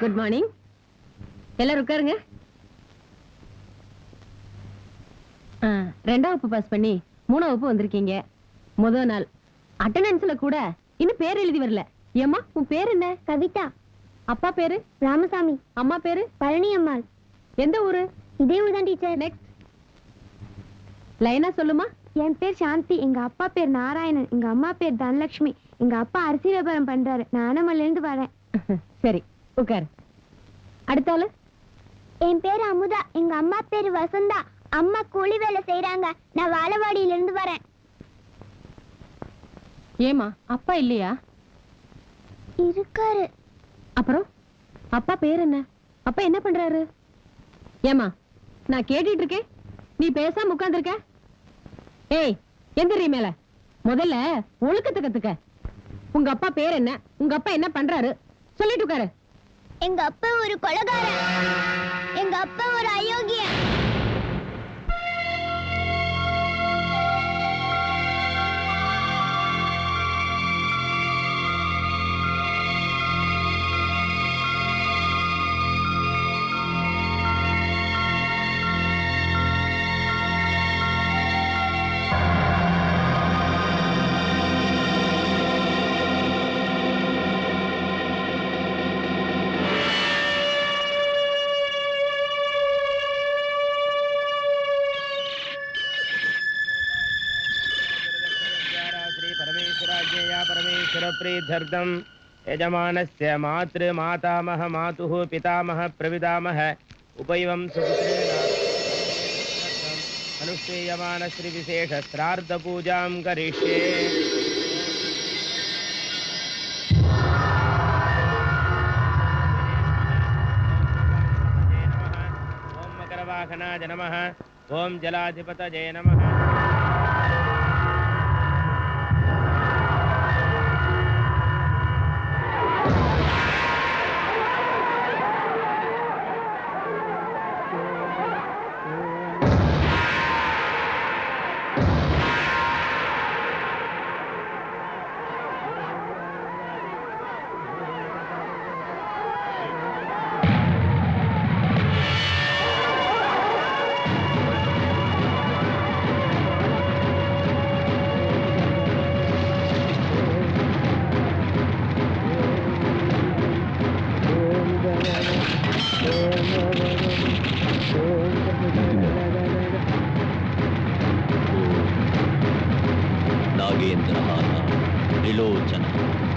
Good morning எல்லாரும் உட்காருங்க. ரெண்டாம் வகுப்பு பாஸ் பண்ணி மூணாம் வகுப்பு வந்திருக்கீங்க. முதல் நாள். அட்டண்டன்ஸ்ல கூட இன்னும் பேர் எழுதி வரல. ஏம்மா உன் பேர் என்ன? கவிதா. அப்பா பேரு? ராமசாமி. அம்மா பேரு? பழனி அம்மாள். எந்த ஊரு? இதே ஊர் தான் டீச்சர். நெக்ஸ்ட் லைனா சொல்லுமா? என் பேர் சாந்தி. எங்க அப்பா பேர் நாராயணன். எங்க அம்மா பேர் தனலட்சுமி. எங்க அப்பா அரிசி வியாபாரம் பண்றாரு. நானமல்ல இருந்து வரேன். சரி. உட்காரு. அடுத்த ஆளு? என் பேர் அமுதா. எங்க அம்மா பேர் வசந்தா. அம்மா கூலி வேலை செய்யறாங்க நான் வாழவாடியில இருந்து வரேன். ஏமா அப்பா இல்லையா? இருக்காரு. அப்புறம்? அப்பா பேர் என்ன? அப்பா என்ன பண்றாரு? ஏமா நான் கேட்டுட்டு இருக்கேன் நீ பேசாம உட்கார்ந்திருக்க. ஏய் எந்திரி மேல. முதல்ல ஒழுக்கத்தை கத்துக்க. உங்க அப்பா பேர் என்ன? உங்க அப்பா என்ன பண்றாரு? சொல்லிட்டு உட்காரு. எங்க அப்பா ஒரு கொலகாரன். எங்க அப்பா ஒரு அயோக்கியன். परमेश्वरप्रीत्यर्थम् यजमानस्य मातृ, मातामह, मातुः, पितामह, प्रविदामह। उपैवं सुपुत्रेण अनुष्ठेयमान श्रीविशेष श्राद्धपूजां करिष्ये। ॐ मकरवाहनाय नमः। ॐ जलाधिपतये नमः।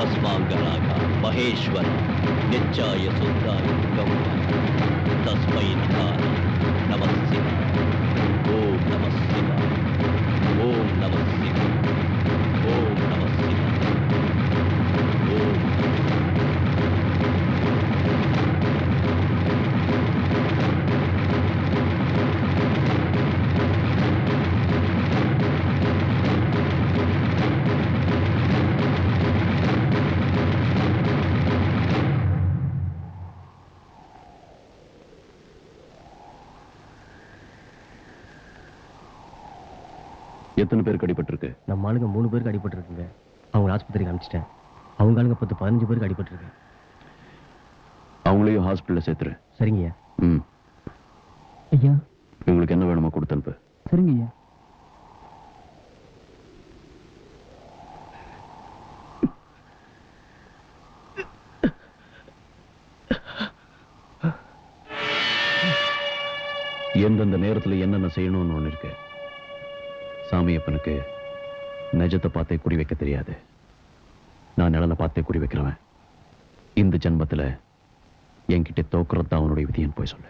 पस्वाङ्गराग महेश्वर निच्चाय सुन्दाय गौराय तस्मै எத்தனை பேருக்கு அடிபட்டிருக்கு? நம்ம ஆளுங்க மூணு பேருக்கு அடிபட்டிருக்குங்க. அவங்க ஆஸ்பத்திரிக்கு அனுப்பிச்சிட்டேன். அவங்க ஆளுங்க பத்து பதினஞ்சு பேருக்கு அடிபட்டிருக்கு. அவங்களையும் ஹாஸ்பிட்டல்ல சேர்த்துரு. சரிங்கய்யா ம். ஐயா. இவங்களுக்கு என்ன வேணுமோ கொடுத்து அனுப்பு. சரிங்க ஐயா. எந்தெந்த நேரத்துல என்னென்ன செய்யணும்னு ஒண்ணு இருக்கு? சாமியப்பனுக்கு நிஜத்தை பார்த்தே குறி வைக்க தெரியாது. நான் நிழலை பார்த்தே குறி வைக்கிறவன். இந்த ஜென்மத்தில் என்கிட்ட தோக்குறது தான் அவனுடைய விதியன் போய் சொல்லு.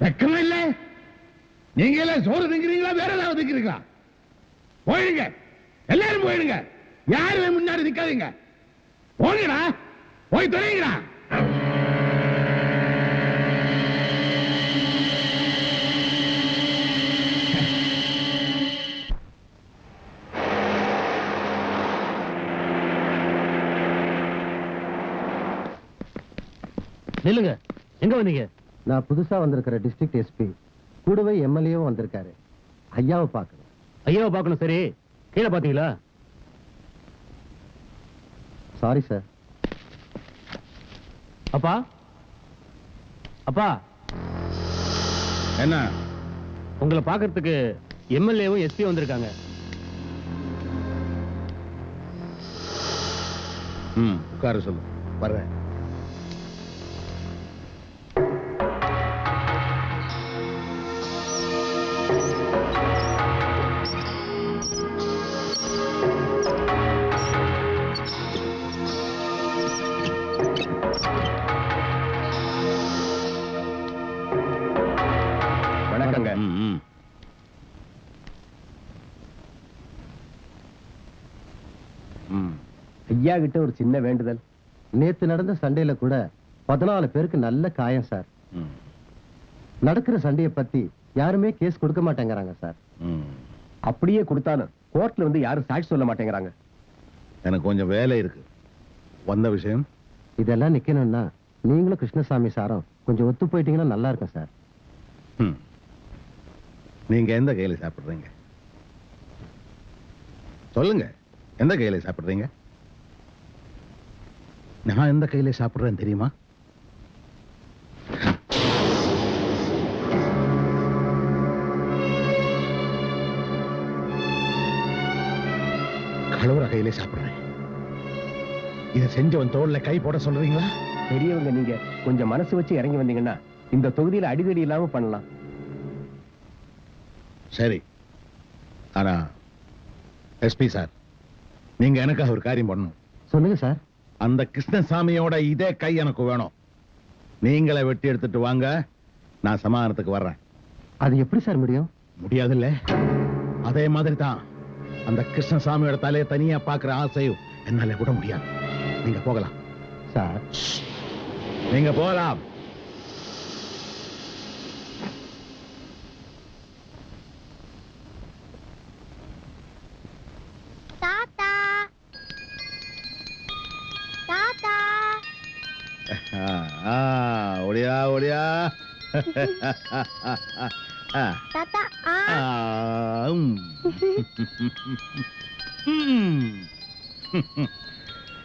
வெக்கமா இல்ல? நீங்க சோறு திங்கிறீங்களா வேற ஏதாவது திங்கிறீங்களா? போயிடுங்க. எல்லாரும் போயிடுங்க. யாருமே முன்னாடி நிக்காதீங்க. போங்கடா. போய் தொலைங்கடா. நில்லுங்க. எங்க வந்தீங்க? நான் புதுசா வந்திருக்கிற டிஸ்ட்ரிக்ட் எஸ்பி கூடவே எம்எல்ஏவும் வந்திருக்காரு. ஐயாவை பார்க்கணும். ஐயாவை பார்க்கணும் சரி. கீழே பாத்தீங்களா சாரி சார் அப்பா? அப்பா? என்ன? உங்களை பார்க்கறதுக்கு எம்எல்ஏவும் எஸ்பி வந்திருக்காங்க. ம் உட்கார சொல்லு. வர்றேன். ஐயா கிட்ட ஒரு சின்ன வேண்டுதல். நேத்து நடந்த சண்டையில கூட பதினாலு பேருக்கு நல்ல காயம் சார். நடக்கிற சண்டையை பத்தி யாருமே கேஸ் கொடுக்க மாட்டேங்கிறாங்க சார். அப்படியே கொடுத்தாலும் கோர்ட்ல வந்து யாரும் சாட்சி சொல்ல மாட்டேங்கிறாங்க. எனக்கு கொஞ்சம் வேலை இருக்கு. வந்த விஷயம்? இதெல்லாம் நிக்கணும்னா நீங்களும் கிருஷ்ணசாமி சாரும் கொஞ்சம் ஒத்து போயிட்டீங்கன்னா நல்லா இருக்கும் சார். நீங்க எந்த கையில சாப்பிடுறீங்க? சொல்லுங்க. எந்த கையில சாப்பிடுறீங்க? நான் எந்த கையில சாப்பிடுறேன் தெரியுமா? கழுவுற கையில சாப்பிடுறேன். இதை செஞ்சவன் தோல்ல கை போட சொல்றீங்களா? பெரியவங்க நீங்க கொஞ்சம் மனசு வச்சு இறங்கி வந்தீங்கன்னா இந்த தொகுதியில அடிதடி இல்லாம பண்ணலாம். சரி. ஆனா எஸ்பி சார் நீங்க எனக்காக ஒரு காரியம் பண்ணணும். சொல்லுங்க சார். அந்த கிருஷ்ணசாமியோட இதே கை எனக்கு வேணும். நீங்களே வெட்டி எடுத்துட்டு வாங்க. நான் சமாதானத்துக்கு வர்றேன். அது எப்படி சார் முடியும்? முடியாதுல்ல. அதே மாதிரி தான். அந்த கிருஷ்ணசாமியோட தலையை தனியா பாக்குற ஆசையும் என்னால கூட முடியாது. நீங்க போகலாம். சார். நீங்க போகலாம். ஒடியா ஆ, தாத்தா.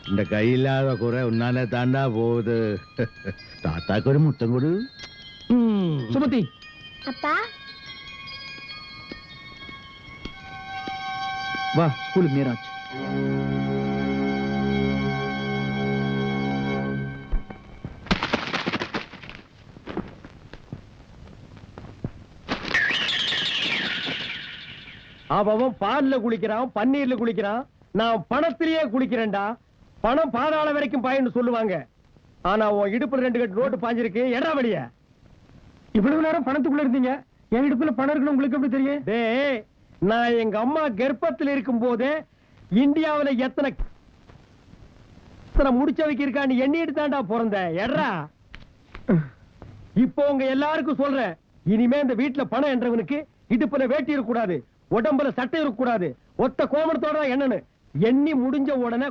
இந்த கையில்லாத குறை உன்னாலே தாண்டா போகுது. தாத்தாக்கு ஒரு முத்தம் கொடு. சுமதி. அப்பா. வா ஸ்கூலுக்கு நேராச்சு அவன் பால்ல குளிக்கிறான் பன்னீர்ல குளிக்கிறான். நான் பணத்திலேயே குளிக்கிறேன்டா. பணம் பாதாள வரைக்கும் பாயின்னு சொல்லுவாங்க. ஆனா உன் இடுப்புல ரெண்டு கட்டு ரோட்டு பாஞ்சிருக்கு. எடா வழிய? இவ்வளவு நேரம் பணத்துக்குள்ள இருந்தீங்க. என் இடுப்புல பணம் இருக்குன்னு உங்களுக்கு எப்படி தெரியும்? டேய் நான் எங்க அம்மா கர்ப்பத்தில் இருக்கும் போதே இந்தியாவில எத்தனை எத்தனை முடிச்சவைக்கு இருக்கான்னு எண்ணிட்டு தான்டா பிறந்தேன் எடா இப்போ உங்க எல்லாருக்கும் சொல்றேன். இனிமே இந்த வீட்டுல பணம் என்றவனுக்கு இடுப்புல வேட்டி இருக்க கூடாது உடம்புல சட்டை இருக்க கூடாது ஒத்த கோமணத்தோட எண்ணனு எண்ணி முடிஞ்ச உடனே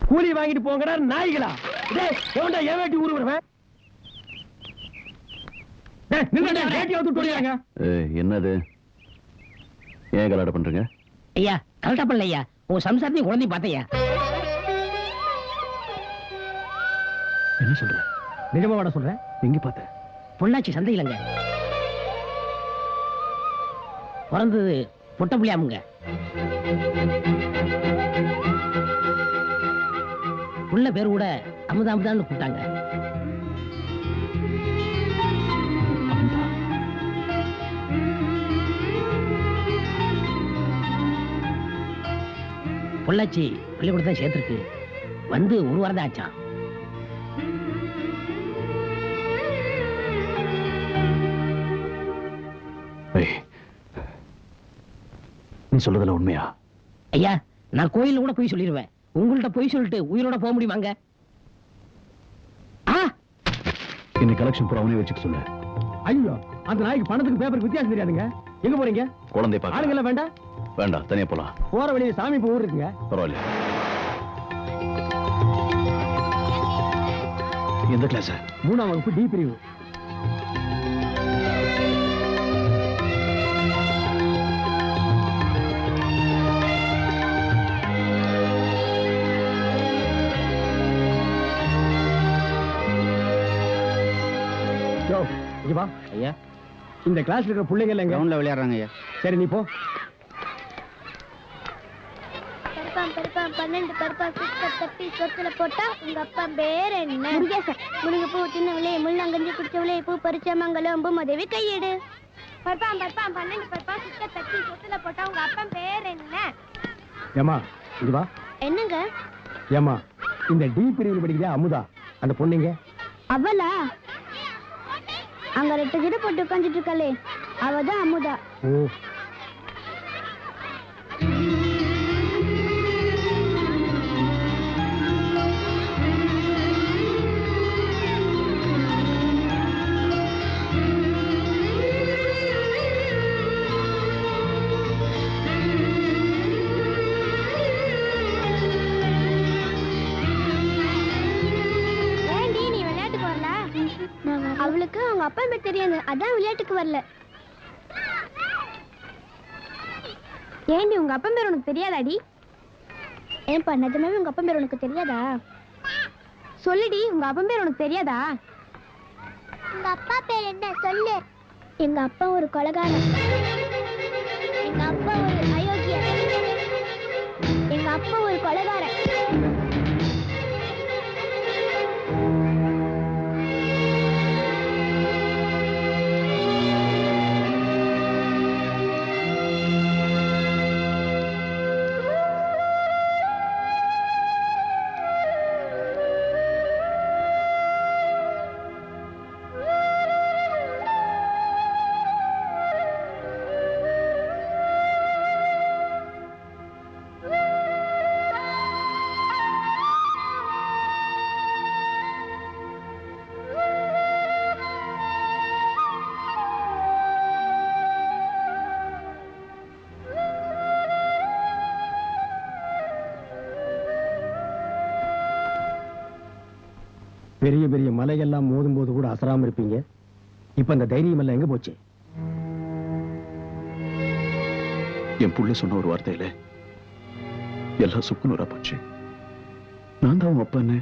கூலி வாங்கிட்டு போங்கடா நாய்களா. டேய் எவன்டா என் வேட்டி ஊருவன் டேய் நில்லுடா வேட்டி வந்து தொடியாங்க ஏய், என்னது? ஏன் கலாட்டம் பண்றீங்க? ஐயா கரெக்டா பண்ணல ஐயா. உன் சம்சாரத்தையும் குழந்தையும் பார்த்தையா என்ன சொல்ற? நிஜமா வாட சொல்றேன் எங்க பார்த்த பொள்ளாச்சி சந்தையிலங்க. பிறந்தது பொட்ட புள்ளியாமுங்க புள்ள பேர் கூட அமுதா அமுதான்னு கூப்பிட்டாங்க. பொள்ளாச்சி பள்ளிக்கூடத்தான் சேர்த்துருக்கு. வந்து ஒரு வாரம் தான் ஆச்சான் நீ சொல்றதுல உண்மையா? ஐயா நான் கோயில்ல கூட போய் சொல்லிடுவேன் உங்கள்ட்ட போய் சொல்லிட்டு உயிரோட போக முடியுமாங்க? ஆ! இன்னைக்கு கலெக்ஷன் பூரா அவனே வச்சுக்க சொல்லு ஐயோ அந்த நாய்க்கு பணத்துக்கு பேப்பருக்கு வித்தியாசம் தெரியாதுங்க. எங்க போறீங்க? குழந்தை பார்க்க. ஆளுங்கள வேண்டாம்? வேண்டாம் தனியா போலாம். போற வழியில சாமி இப்போ ஊர் இருக்குங்க பரவாயில்ல. எந்த கிளாஸ் மூணாம் வகுப்பு டி பிரிவு. இங்க வா. ஐயா. இந்த கிளாஸ்ல இருக்கிற பிள்ளைங்க எங்க? கிரவுண்ட்ல விளையாடுறாங்க ஐயா. சரி நீ போ. பருப்பாம் பருப்பாம் பன்னெண்டு பருப்பா சுத்த தப்பி சொத்துல போட்டா உங்க அப்பா பேர் என்ன? முருகேசன். முருங்க பூ தின்னவளே முள்ளங்கஞ்சி குடிச்சவளே பூ பறிச்ச மங்களம் பூமதேவி கையெடு. பருப்பாம் பருப்பாம் பன்னெண்டு பருப்பா சுத்த தப்பி சொத்துல போட்டா உங்க அப்பா பேர் என்ன? ஏமா இங்க வா. என்னங்க? ஏமா இந்த டி பிரிவில் படிக்கிறா அமுதா? அந்த பொண்ணுங்க அவளா? அங்க ரெட்டு கிட்ட போட்டு உட்காந்துட்டு இருக்காளே. அவதான் அமுதா. அவங்க அப்பா பேர் தெரியாது. அதான் விளையாட்டுக்கு வரல. ஏண்டி உங்க அப்பா பேர் உனக்கு தெரியாதாடி? ஏன்பா நிஜமாவே உங்க அப்பா பேர் உனக்கு தெரியாதா? சொல்லுடி உங்க அப்பா பேர் உனக்கு தெரியாதா? உங்க அப்பா பேர் என்ன? சொல்லு. எங்க அப்பா ஒரு கொலகாரன். எங்க அப்பா ஒரு அயோக்கியன். எங்க அப்பா ஒரு கொலகாரன். பெரிய பெரிய மலையெல்லாம் மோதும் போது கூட அசராம இருப்பீங்க. இப்ப அந்த தைரியம் எல்லாம் எங்க போச்சு? என் புள்ள சொன்ன ஒரு வார்த்தையில எல்லாம் சுக்குநூறா போச்சு. நான் தான் அவன் அப்பான்னு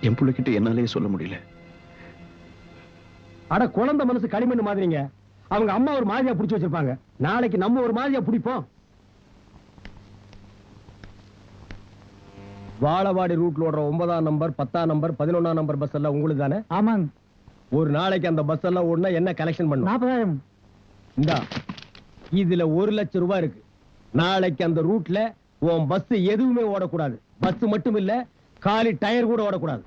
என் புள்ளைகிட்ட என்னாலேயே சொல்ல முடியல. அட குழந்தை மனசு களிமண் மாதிரிங்க. அவங்க அம்மா ஒரு மாதிரியா புடிச்சு வச்சிருப்பாங்க. நாளைக்கு நம்ம ஒரு மாதிரியா பிடிப்போம். வாழவாடி ரூட்ல ஓடுற ஒன்பதாம் நம்பர் பத்தாம் நம்பர் பதினொன்னாம் நம்பர் பஸ் எல்லாம் உங்களுக்கு தானே ஆமாங்க. ஒரு நாளைக்கு அந்த பஸ் எல்லாம் ஓடுனா என்ன கலெக்ஷன் பண்ணும்? நாற்பதாயிரம் இந்தா இதுல ஒரு லட்சம் ரூபாய் இருக்கு. நாளைக்கு அந்த ரூட்ல உன் பஸ் எதுவுமே ஓடக்கூடாது. பஸ் மட்டும் இல்ல காலி டயர் கூட ஓடக்கூடாது.